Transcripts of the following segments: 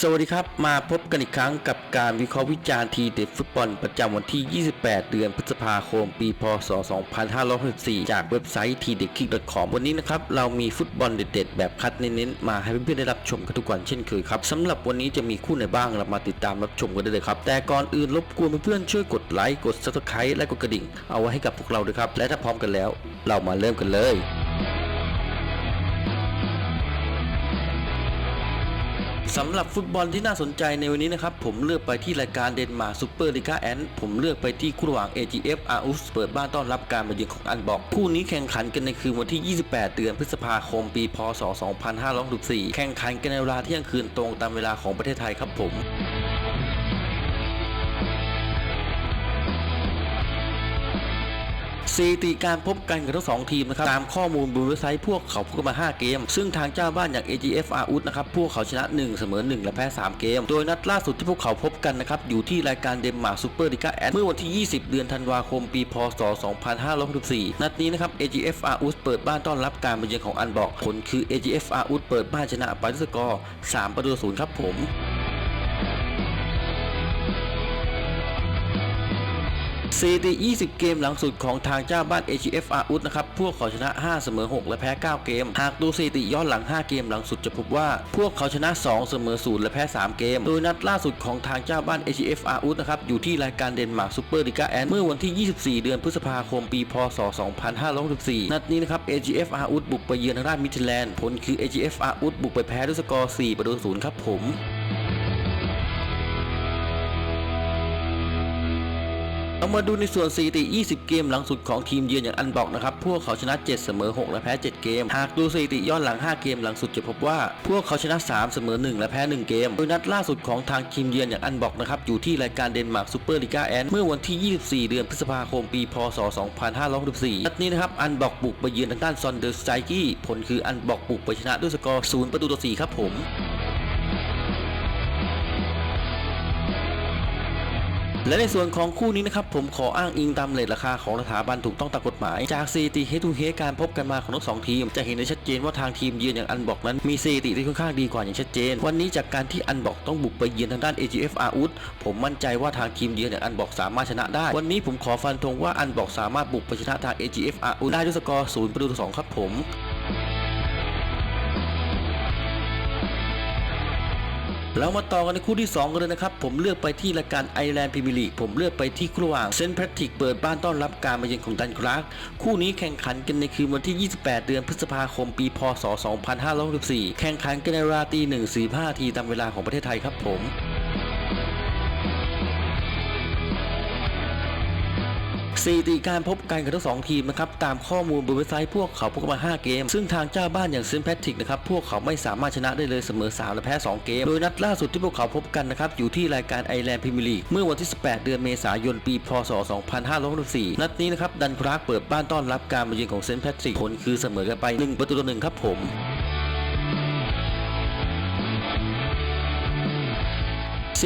สวัสดีครับมาพบกันอีกครั้งกับการวิเคราะห์วิจารณ์ทีเด็ดฟุตบอลประจำวันที่ 28 เดือนพฤษภาคม ปี พศ 2564 จากเว็บไซต์ทีเด็ดคิก .com วันนี้นะครับ เรามีฟุตบอลเด็ดๆ แบบคัดเน้นๆ มาให้เพื่อนๆ ได้รับชมกันทุกวันเช่นเคยครับสำหรับวันนี้จะมีคู่ไหนบ้างเรามาติดตามรับชมกันได้เลยครับ แต่ก่อนอื่นรบกวนเพื่อนๆช่วยกดไลค์กด subscribe และกดกระดิ่ง เอาไว้ให้กับพวกเราด้วยครับและถ้าพร้อมกันแล้ว เรามาเริ่มกันเลย สำหรับฟุตบอลที่น่าสนใจในวันนี้นะครับ ผมเลือกไปที่รายการเดนมาร์กซูเปอร์ลีกาแอนผมเลือกไปที่คู่ระหว่าง AGF อาอุสเปิดบ้านต้อนรับการมาเยือนของอันบอก คู่นี้แข่งขันกันในคืนวันที่ 28 เดือนพฤษภาคมปี พศ 2564 แข่งขันกันในเวลาเที่ยงคืนตรงตามเวลาของประเทศไทยครับผม สถิติการพบกันของทั้งสองทีมนะครับตามข้อมูลบนเว็บไซต์พวกเขาพบกันมา 5 เกม ซึ่งทางเจ้าบ้านอย่าง AGF อาอุนะครับพวกเขาชนะ 1 เสมอ 1 และแพ้ 3 เกม โดยนัดล่าสุดที่พวกเขาพบกันนะครับอยู่ที่รายการเดนมาร์กซูเปอร์ลิกาแอนเมื่อวันที่ 20 เดือนธันวาคมปีพศ 2564 นัดนี้นะครับ AGF อาอุเปิดบ้านต้อนรับการมาเยือนของอันบอกผลคือ AGF อาอุเปิดบ้านชนะไปด้วยสกอร์3ประตูศูนย์ครับผม สถิติ20 เกมหลังสุดของทางเจ้าบ้าน AGF อาอุนะครับ พวกเขาชนะ 5 เสมอ 6 และแพ้ 9 เกม หากดูสถิติย้อนหลัง 5 เกมหลังสุดจะพบว่า พวกเขาชนะ 2 เสมอ 0 และแพ้ 3 เกม โดยนัดล่าสุดของทางเจ้าบ้าน AGF อาอุนะครับ อยู่ที่รายการเดนมาร์กซูเปอร์ลิกาแอนเมื่อวันที่ 24 เดือนพฤษภาคม ปี พศ 2564 นัดนี้นะครับ AGF อาอุบุกไปเยือนทางด้านมิดแลนด์ ผลคือ AGF อาอุบุกไปแพ้ด้วยสกอร์ 4 ประตู0ครับผม เรามาดูในส่วนสถิติ 20 เกมหลังสุดของทีมเยือนอย่างอันบอกนะครับ พวกเขาชนะ 7 เสมอ 6 และแพ้ 7 เกม หากดูสถิติย้อนหลัง 5 เกมหลังสุดจะพบว่า พวกเขาชนะ 3 เสมอ 1 และแพ้ 1 เกม โดยนัดล่าสุดของทางทีมเยือนอย่างอันบอกนะครับ อยู่ที่รายการเดนมาร์กซูเปอร์ลีกาแอนเมื่อวันที่ 24 เดือนพฤษภาคมปี พศ 2564นัดนี้นะครับ อันบอกบุกไปเยือนทางด้านซอนเดอร์สไตกี้ ผลคืออันบอกบุกไปชนะด้วยสกอร์ 0 ประตูต่อ 4 ครับผม และในส่วนของคู่นี้นะครับผมขออ้างอิงตามเลทราคาของสถาบันถูกต้องตามกฎหมาย จากสถิติเฮทูเฮการพบกันมาของทั้งสองทีม จะเห็นได้ชัดเจนว่าทางทีมเยือนอย่างอันบอกนั้นมีสถิติที่ค่อนข้างดีกว่าอย่างชัดเจน วันนี้จากการที่อันบอกต้องบุกไปเยือนทางด้าน AGF อาอุดผมมั่นใจว่าทางทีมเยือนอย่างอันบอกสามารถชนะได้ วันนี้ผมขอฟันธงว่าอันบอกสามารถบุกไปชนะทาง AGF อาอุดได้ด้วยสกอร์0ประตูต่อ2ครับผม เรามาต่อกันในคู่ที่2กันเลยนะครับ ผมเลือกไปที่รายการไอแลนด์พรีเมียร์ลีกผมเลือกไปที่คู่ระหว่างเซนต์แพทริกเปิดบ้านต้อนรับการมาเยือนของดันคลาร์กคู่นี้แข่งขันกันในคืนวันที่ 28 เดือนพฤษภาคมปี พศ 2564 แข่งขันกันในเวลาตี1.45ทีตามเวลาของประเทศไทยครับผม สถิติการพบกันของทั้งสองทีมนะครับตามข้อมูลบนเว็บไซต์พวกเขาพบกันมา 5 เกม ซึ่งทางเจ้าบ้านอย่างเซนต์แพทริกนะครับพวกเขาไม่สามารถชนะได้เลยเสมอ 3 และแพ้ 2 เกม โดยนัดล่าสุดที่พวกเขาพบกันนะครับอยู่ที่รายการไอแลนด์พรีเมียร์ลีกเมื่อวันที่ 18 เดือนเมษายนปีพศ 2564 นัดนี้นะครับดันพรากเปิดบ้านต้อนรับการมาเยือนของเซนต์แพทริกผลคือเสมอกันไป 1 ประตูต่อ1ครับผม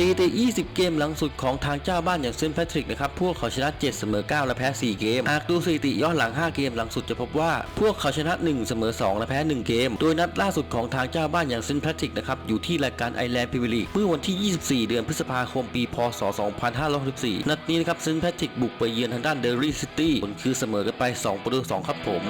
สถิติ20 เกมหลังสุดของทางเจ้าบ้านอย่างเซนต์แพทริกนะครับ พวกเขาชนะ 7 เสมอ 9 และแพ้ 4 เกม หากดูสถิติย้อนหลัง 5 เกมหลังสุดจะพบว่า พวกเขาชนะ 1 เสมอ 2 และแพ้ 1 เกม โดยนัดล่าสุดของทางเจ้าบ้านอย่างเซนต์แพทริกนะครับ อยู่ที่รายการไอแลนด์พรีเมียร์ลีกเมื่อวันที่ 24 เดือนพฤษภาคมปี พศ 2564 นัดนี้นะครับเซนต์แพทริกบุกไปเยือนทางด้านเดอรี่ซิตี้ผลคือเสมอกันไป 2 ประตู 2 ครับผม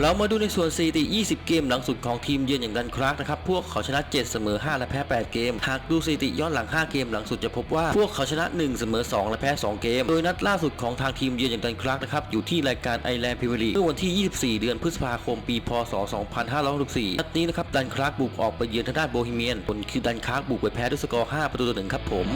เรามาดูในส่วนสถิติ 20 เกมหลังสุดของทีมเยือนอย่างดันคลาร์กนะครับ พวกเขาชนะ 7 เสมอ 5 และแพ้ 8 เกม หากดูสถิติย้อนหลัง 5 เกมหลังสุดจะพบว่าพวกเขาชนะ 1 เสมอ 2 และแพ้ 2 เกม โดยนัดล่าสุดของทางทีมเยือนอย่างดันคลาร์กนะครับ อยู่ที่รายการไอแลนด์พรีเมียร์ลีกเมื่อวันที่ 24 เดือนพฤษภาคม ปี พศ 2564นัดนี้นะครับดันคลาร์กบุกออกไปเยือนทางด้านโบฮีเมียน ผลคือดันคลาร์กบุกไปแพ้ด้วยสกอร์ 5 ประตูต่อ1ครับผม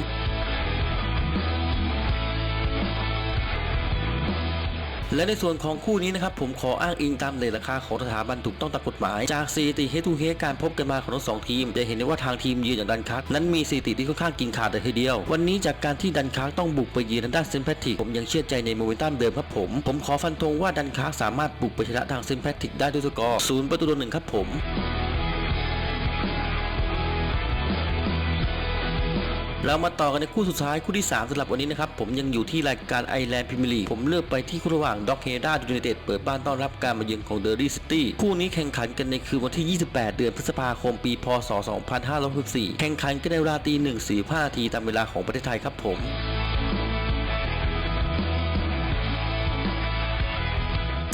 และในส่วนของคู่นี้นะครับผมขออ้างอิงตามเลทราคาของสถาบันถูกต้องตามกฎหมาย จากสถิติเฮทูเฮการพบกันมาของทั้งสองทีม จะเห็นได้ว่าทางทีมเยือนอย่างดันคักนั้นมีสถิติที่ค่อนข้างกินขาดเลยทีเดียว วันนี้จากการที่ดันคักต้องบุกไปเยือนทางด้านเซนแพทริกผมยังเชื่อใจในโมเมนตัมเดิมครับผม ผมขอฟันธงว่าดันคักสามารถบุกไปชนะทางเซนแพทริกได้ด้วยสกอร์ศูนย์ประตูต่อหนึ่งครับผม เรามาต่อกันในคู่สุดท้ายคู่ที่ 3สำหรับวันนี้นะครับ ผมยังอยู่ที่รายการไอแลนด์พรีเมียร์ลีกผมเลือกไปที่คู่ระหว่างด็อกเฮด้ายูไนเต็ดเปิดบ้านต้อนรับการมาเยือนของเดอร์รี่ซิตี้คู่นี้แข่งขันกันในคืนวันที่ 28 เดือนพฤษภาคมปี พศ 2564 แข่งขันกันในเวลาตี1 4 5นาทีตามเวลาของประเทศไทยครับผม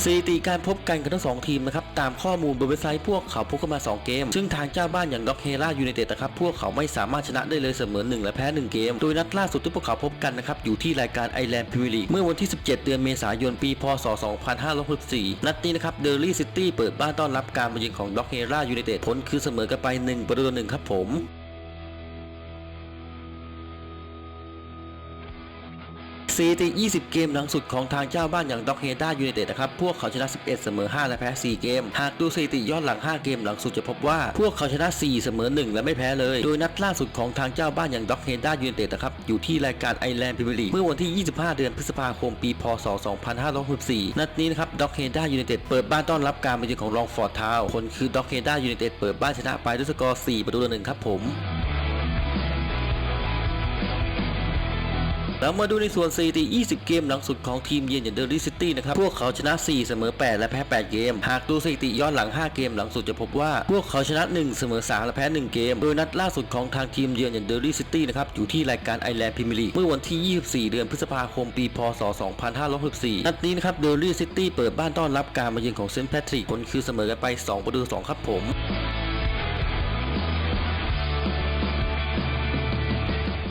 สถิติการพบกันของทั้งสองทีมนะครับตามข้อมูลบนเว็บไซต์พวกเขาพบกันมา 2 เกม ซึ่งทางเจ้าบ้านอย่างด็อกเฮล่ายูไนเต็ดนะครับพวกเขาไม่สามารถชนะได้เลยเสมอ 1 และแพ้ 1 เกม โดยนัดล่าสุดที่พวกเขาพบกันนะครับอยู่ที่รายการไอแลนด์พรีเมียร์ลีกเมื่อวันที่ 17 เดือนเมษายนปี พศ 2564 นัดนี้นะครับเดลี่ซิตี้เปิดบ้านต้อนรับการมาเยือนของด็อกเฮล่ายูไนเต็ดผลคือเสมอกันไป 1 ประตูต่อหนึ่งครับผม สถิติ20 เกมหลังสุดของทางเจ้าบ้านอย่างด็อกเฮด้ายูไนเต็ดนะครับ พวกเขาชนะ 11 เสมอ 5 และแพ้ 4 เกม หากดูสถิติย้อนหลัง 5 เกมหลังสุดจะพบว่า พวกเขาชนะ 4 เสมอ 1 และไม่แพ้เลย โดยนัดล่าสุดของทางเจ้าบ้านอย่างด็อกเฮด้ายูไนเต็ดนะครับ อยู่ที่รายการไอแลนด์พรีเมียร์ลีกเมื่อวันที่ 25 เดือนพฤษภาคม ปี พศ 2564 นัดนี้นะครับด็อกเฮด้ายูไนเต็ดเปิดบ้านต้อนรับการมาเยือนของรองฟอร์ดทาวน์ผลคือด็อกเฮด้ายูไนเต็ดเปิดบ้านชนะไปด้วยสกอร์ 4 ประตูต่อหนึ่งครับผม แล้วมาดูในส่วนสถิติ 20 เกมหลังสุดของทีมเยือนอย่างเดอร์ลี่ซิตี้นะครับ พวกเขาชนะ 4 เสมอ 8 และแพ้ 8 เกม หากดูสถิติย้อนหลัง 5 เกมหลังสุดจะพบว่า พวกเขาชนะ 1 เสมอ 3 และแพ้ 1 เกม โดยนัดล่าสุดของทางทีมเยือนอย่างเดอร์ลี่ซิตี้นะครับ อยู่ที่รายการไอแลนด์พรีเมียร์ลีกเมื่อวันที่ 24 เดือนพฤษภาคมปี พศ 2564 นัดนี้นะครับ เดอร์ลี่ซิตี้เปิดบ้านต้อนรับการมาเยือนของเซนต์แพทริก ผลคือเสมอกันไป 2 ประตูต่อ2ครับผม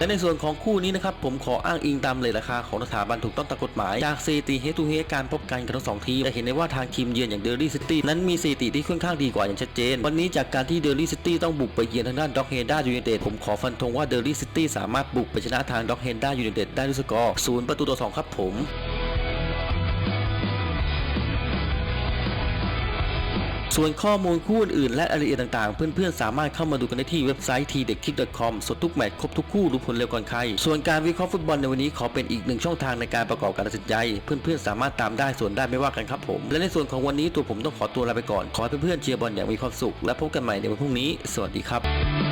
และในส่วนของคู่นี้นะครับผมขออ้างอิงตามเลยราคาของสถาบันถูกต้องตามกฎหมาย จากสถิติเฮตูเฮการพบกันกันทั้งสองทีมจะเห็นได้ว่าทางทีมเยือนอย่างเดอร์ลี่ซิตี้นั้นมีสถิติที่ค่อนข้างดีกว่าอย่างชัดเจน วันนี้จากการที่เดอร์ลี่ซิตี้ต้องบุกไปเยือนทางด้านด็อกเฮด้ายูไนเต็ดผมขอฟันธงว่าเดอร์ลี่ซิตี้สามารถบุกไปชนะทางด็อกเฮด้ายูไนเต็ดได้ด้วยสกอร์ศูนย์ประตูต่อสองครับผม ส่วนข้อมูลคู่อื่นและรายละเอียดต่างๆ เพื่อนๆ สามารถเข้ามาดูกันได้ที่เว็บไซต์ t d e c k i c c o m สดทุกแมตช์ครบทุกคู่รู้ผลเร็วก่อนใคร ส่วนการวิเคราะห์ฟุตบอลในวันนี้ขอเป็นอีกหนึ่งช่องทางในการประกอบการตัดสินใจ เพื่อนๆ สามารถตามได้ส่วนได้ไม่ว่ากันครับผม และในส่วนของวันนี้ตัวผมต้องขอตัวลาไปก่อน ขอให้เพื่อนๆเชียร์บอลอย่างมีความสุข และพบกันใหม่ในวันพรุ่งนี้ สวัสดีครับ